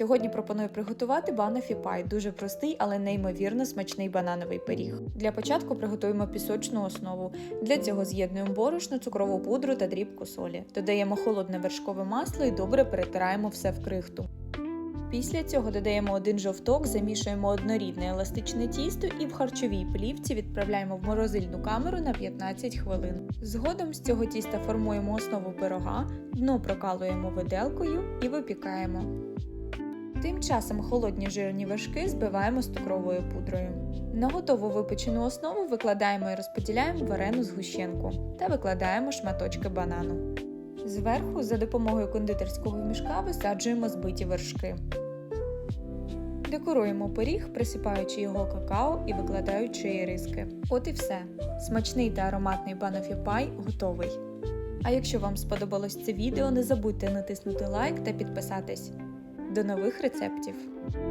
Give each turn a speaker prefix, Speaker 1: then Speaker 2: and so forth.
Speaker 1: Сьогодні пропоную приготувати банафі пай. Дуже простий, але неймовірно смачний банановий пиріг. Для початку приготуємо пісочну основу. Для цього з'єднуємо борошно, цукрову пудру та дрібку солі. Додаємо холодне вершкове масло і добре перетираємо все в крихту. Після цього додаємо один жовток, замішуємо однорідне еластичне тісто і в харчовій плівці відправляємо в морозильну камеру на 15 хвилин. Згодом з цього тіста формуємо основу пирога, дно прокалуємо виделкою і випікаємо. Тим часом холодні жирні вершки збиваємо з цукровою пудрою. На готову випечену основу викладаємо і розподіляємо варену згущенку та викладаємо шматочки банану. Зверху за допомогою кондитерського мішка висаджуємо збиті вершки. Декоруємо пиріг, присипаючи його какао і викладаючи іриски. От і все. Смачний та ароматний банофі пай готовий. А якщо вам сподобалось це відео, не забудьте натиснути лайк та підписатись. До нових рецептів!